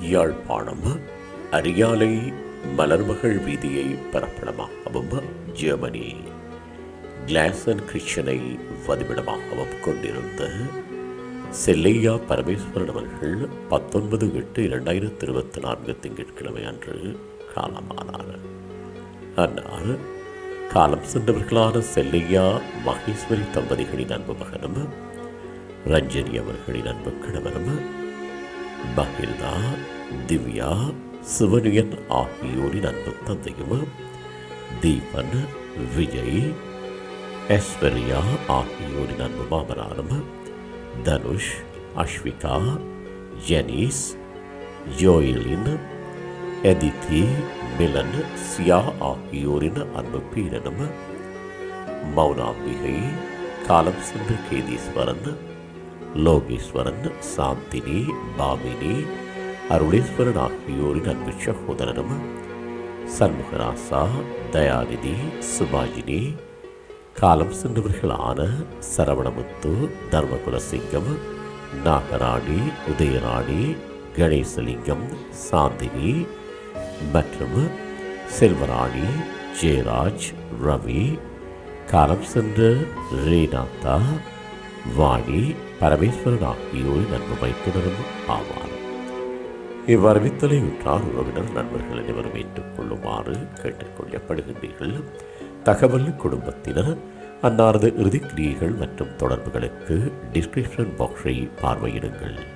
யாழ்ப்பாணம் அரியாலை மலர்மகள் வீதியை பரப்பளமாகவும் Germany Klaasen கிறிஸ்டனை வதிவிடமாகவும் கொண்டிருந்த செல்லையா பரமேஸ்வரன் அவர்கள் பத்தொன்பது எட்டு இரண்டாயிரத்தி இருபத்தி நான்கு திங்கட்கிழமை அன்று காலமானார். ஆனால் காலம் சென்றவர்களான செல்லையா மகேஸ்வரி தம்பதிகளின் அன்பு மகனும் ரஞ்சனி அவர்களின் அன்பு கணவரும் பகிர்தா திவ்யா சிவனியன் ஆகியோரின் அன்பு தந்தையும் தீபன் விஜய் ஐஸ்வர்யா ஆகியோரின் அன்பு மாமனாரும் தனுஷ் அஸ்விகா ஜெனீஸ் ஜோயிலின் எதிதி மிலன் சியா ஆகியோரின் அன்பு பீரனும் மௌனாம்பிகை காலம் சென்ற கேதீஸ்வரன் லோகேஸ்வரன் சாந்தினி பாமினி அருளேஸ்வரன் ஆகியோரின் அன்பு சகோதரனும் சண்முகராசா தயாநிதி சுபாஜினி காலம் சென்றவர்களான சரவணமுத்து தர்மகுலசிங்கம் நாகராணி உதயராணி கணேசலிங்கம் சாந்தினி மற்றும் செல்வராணி ஜெயராஜ் ரவி காலம் சென்ற ரேனாத்தா வாணி பரமேஸ்வரன் ஆகியோரின் நண்பு வைத்துடரும் ஆவார் இவ்வறிவித்தலை உற்றார் உறவினர் நண்பர்கள் அனைவரும் ஏற்றுக்கொள்ளுமாறு கேட்டுக்கொள்ளப்படுகின்றீர்கள். தகவல் குடும்பத்தினர் அன்னாரது இறுதிக்கிரியைகள் மற்றும் தொடர்புகளுக்கு டிஸ்கிரிப்ஷன் பாக்ஸை பார்வையிடுங்கள்.